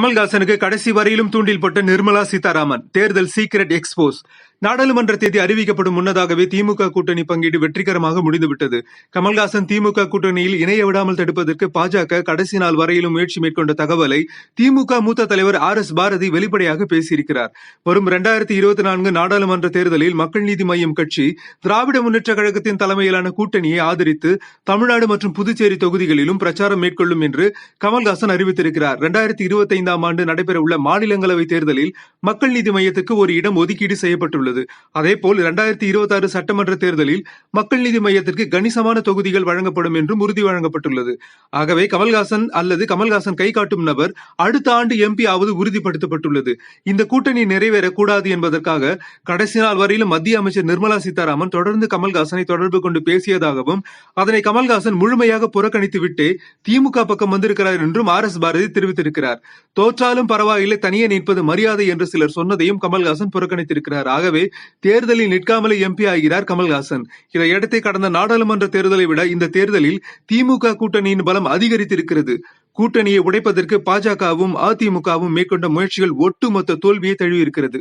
கமல்ஹாசனுக்கு கடைசி வரையிலும் தூண்டில் போட்ட நிர்மலா சீதாராமன் தேர்தல் சீக்ரெட் எக்ஸ்போஸ். நாடாளுமன்ற தேதி அறிவிக்கப்படும் முன்னதாகவே திமுக கூட்டணி பங்கீடு வெற்றிகரமாக முடிந்துவிட்டது. கமல்ஹாசன் திமுக கூட்டணியில் இணைய விடாமல் தடுப்பதற்கு பாஜக கடைசி நாள் வரையிலும் முயற்சி மேற்கொண்ட தகவலை திமுக மூத்த தலைவர் ஆர் எஸ் பாரதி வெளிப்படையாக பேசியிருக்கிறார். வரும் இரண்டாயிரத்தி இருபத்தி நான்கு நாடாளுமன்ற தேர்தலில் மக்கள் நீதி மையம் கட்சி திராவிட முன்னேற்ற கழகத்தின் தலைமையிலான கூட்டணியை ஆதரித்து தமிழ்நாடு மற்றும் புதுச்சேரி தொகுதிகளிலும் பிரச்சாரம் மேற்கொள்ளும் என்று கமல்ஹாசன் அறிவித்திருக்கிறார். இரண்டாயிரத்தி இருபத்தி ஐந்தாம் ஆண்டு நடைபெறவுள்ள மாநிலங்களவை தேர்தலில் மக்கள் நீதி மையத்துக்கு ஒரு இடம் ஒதுக்கீடு செய்யப்பட்டுள்ளது. அதேபோல் இரண்டாயிரத்தி இருபத்தி ஆறு சட்டமன்ற தேர்தலில் மக்கள் நீதி மையத்திற்கு கணிசமான தொகுதிகள் வழங்கப்படும் என்றும் உறுதி வழங்கப்பட்டுள்ளது. ஆகவே கமல்ஹாசன் அல்லது கமல்ஹாசன் கை காட்டும் நபர் அடுத்த ஆண்டு எம்பி ஆவது உறுதிப்படுத்தப்பட்டுள்ளது. இந்த கூட்டணி நிறைவேறக்கூடாது என்பதற்காக கடைசி நாள் வரையிலும் மத்திய அமைச்சர் நிர்மலா சீதாராமன் தொடர்ந்து கமல்ஹாசனை தொடர்பு கொண்டு பேசியதாகவும் அதனை கமல்ஹாசன் முழுமையாக புறக்கணித்துவிட்டு திமுக பக்கம் வந்திருக்கிறார் என்றும் ஆர் எஸ் பாரதி தெரிவித்திருக்கிறார். தோற்றாலும் பரவாயில்லை தனியே நிற்பது மரியாதை என்று சிலர் சொன்னதையும் கமல்ஹாசன் புறக்கணித்திருக்கிறார். ஆகவே தேர்தலில் நிற்காமலே எம்பி ஆகிறார் கமல்ஹாசன். இதையடுத்து கடந்த நாடாளுமன்ற தேர்தலை விட இந்த தேர்தலில் திமுக கூட்டணியின் பலம் அதிகரித்திருக்கிறது. கூட்டணியை உடைப்பதற்கு பாஜகவும் அதிமுகவும் மேற்கொண்ட முயற்சிகள் ஒட்டுமொத்த தோல்வியை தழுவியிருக்கிறது.